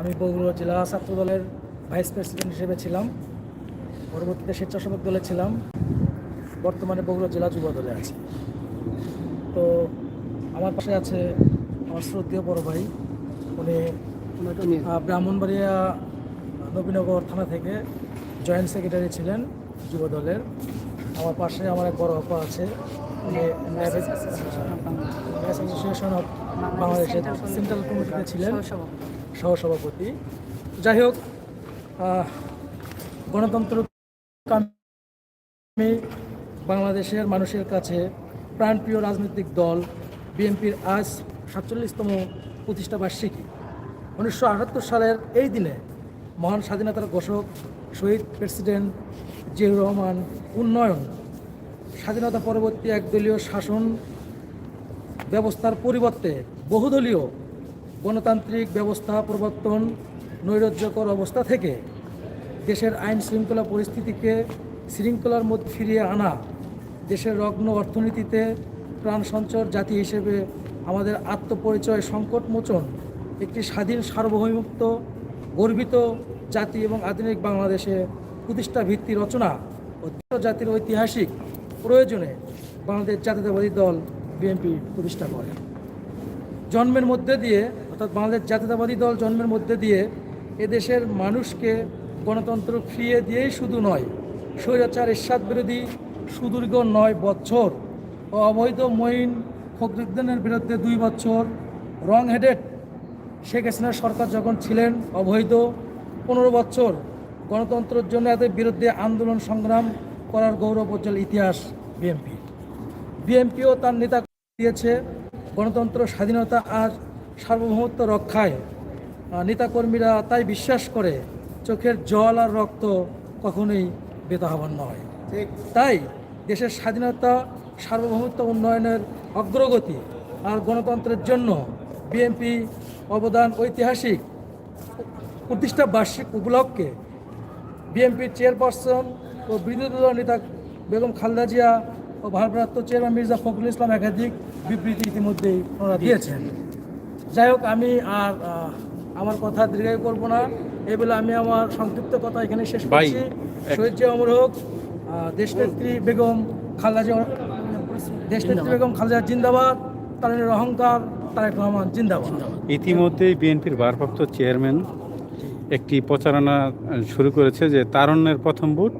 আমি বগুড়া জেলা ছাত্র দলের ভাইস প্রেসিডেন্ট হিসেবে ছিলাম। পরবর্তীতে স্বেচ্ছাসেবক দলে ছিলাম। বর্তমানে বগুড়া জেলা যুব দলে আছি। তো আমার পাশে আছে আমার শ্রদ্ধেয় বড় ভাই। উনি ব্রাহ্মণবাড়িয়া নবীনগর থানা থেকে জয়েন্ট সেক্রেটারি ছিলেন যুব দলের। আমার পাশে আমার এক বড় আপা আছে। উনি অ্যাসোসিয়েশন অফ বাংলাদেশের সেন্ট্রাল কমিটিতে ছিলেন। সহসভাপতি। যাই হোক গণতন্ত্র বাংলাদেশের মানুষের কাছে প্রাণপ্রিয় রাজনৈতিক দল বিএনপির আজ সাতচল্লিশতম প্রতিষ্ঠা বার্ষিকী। উনিশশো আটাত্তর সালের এই দিনে মহান স্বাধীনতার ঘোষক শহীদ প্রেসিডেন্ট জিয়াউর রহমান উন্নয়ন, স্বাধীনতা পরবর্তী একদলীয় শাসন ব্যবস্থার পরিবর্তে বহুদলীয় গণতান্ত্রিক ব্যবস্থা প্রবর্তন নৈরাজ্যকর অবস্থা থেকে দেশের আইন শৃঙ্খলা পরিস্থিতিকে শৃঙ্খলার মধ্যে ফিরিয়ে আনা, দেশের রগ্ন অর্থনীতিতে প্রাণ সঞ্চর জাতি হিসেবে আমাদের আত্মপরিচয় সংকট মোচন, একটি স্বাধীন সার্বভৌমত্ব, গর্বিত জাতি এবং আধুনিক বাংলাদেশে প্রতিষ্ঠা ভিত্তি রচনা ও জাতির ঐতিহাসিক প্রয়োজনে বাংলাদেশ জাতীয়তাবাদী দল বিএনপি প্রতিষ্ঠা করে। জন্মের মধ্যে দিয়ে অর্থাৎ বাংলাদেশ জাতীয়তাবাদী দল জন্মের মধ্যে দিয়ে এদেশের মানুষকে গণতন্ত্র ফিরিয়ে দিয়েই শুধু নয়, স্বৈরাচার, এরশাদ বিরোধী সুদীর্ঘ নয় বছর ও অবৈধ মঈন ফখরুদ্দিনের বিরুদ্ধে দুই বছর রং হেডেড শেখ হাসিনার সরকার যখন ছিলেন, অবৈধ পনেরো বছর, গণতন্ত্রের জন্য এদের বিরুদ্ধে আন্দোলন সংগ্রাম করার গৌরব উজ্জ্বল ইতিহাস বিএনপি। বিএনপিও তার নেতা দিয়েছে, গণতন্ত্র, স্বাধীনতা আর সার্বভৌমত্ব রক্ষায় নেতাকর্মীরা তাই বিশ্বাস করে চোখের জল আর রক্ত কখনোই বেতাহবান নয়। তাই দেশের স্বাধীনতা, সার্বভৌমত্ব উন্নয়নের অগ্রগতি আর গণতন্ত্রের জন্য বিএনপি অবদান ঐতিহাসিক প্রতিষ্ঠা বার্ষিক উপলক্ষে বিএনপির চেয়ারপারসন ও বিরোধী দল নেতা বেগম খালেদা জিয়া ও ভারপ্রাপ্ত চেয়ারম্যান মির্জা ফখরুল ইসলাম একাধিক বিবৃতি ইতিমধ্যেই দিয়েছেন। যাই হোক আমি আর আমার কথা দীর্ঘায়ু করব না। এই বলে আমি আমার সংক্ষিপ্ত কথা এখানে শেষ করছি। শহীদ জিয়া অমর হোক দেশনেত্রী বেগম খালেদা জিয়া দেশনেত্রী বেগম খালেদা জিন্দাবাদ তার অহংকার তারেক রহমান জিন্দাবাদ। ইতিমধ্যেই বিএনপির ভারপ্রাপ্ত চেয়ারম্যান একটি প্রচারণা শুরু করেছে যে তারণ্যের প্রথম ভোট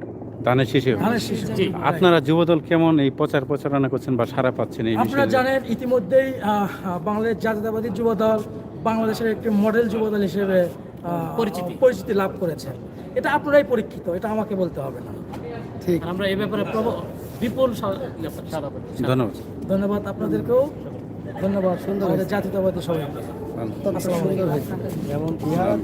ধানের হবে। ধানের শীষে। আপনারা যুবদল কেমন এই প্রচার প্রচারণা করছেন বা সারা পাচ্ছেন এই আপনারা জানেন ইতিমধ্যেই বাংলাদেশ জাতীয়তাবাদী যুবদল বাংলাদেশের একটি মডেল যুবদল হিসেবে পরিচিতি। পরিচিতি লাভ করেছে এটা আপনারাই পরীক্ষিত এটা আমাকে বলতে হবে না। ঠিক। আমরা এই ব্যাপারে বিপুল। ধন্যবাদ। ধন্যবাদ আপনাদেরকেও। ধন্যবাদ সুন্দর জাতীয়তাবাদী সবাইকে। আলাইকুম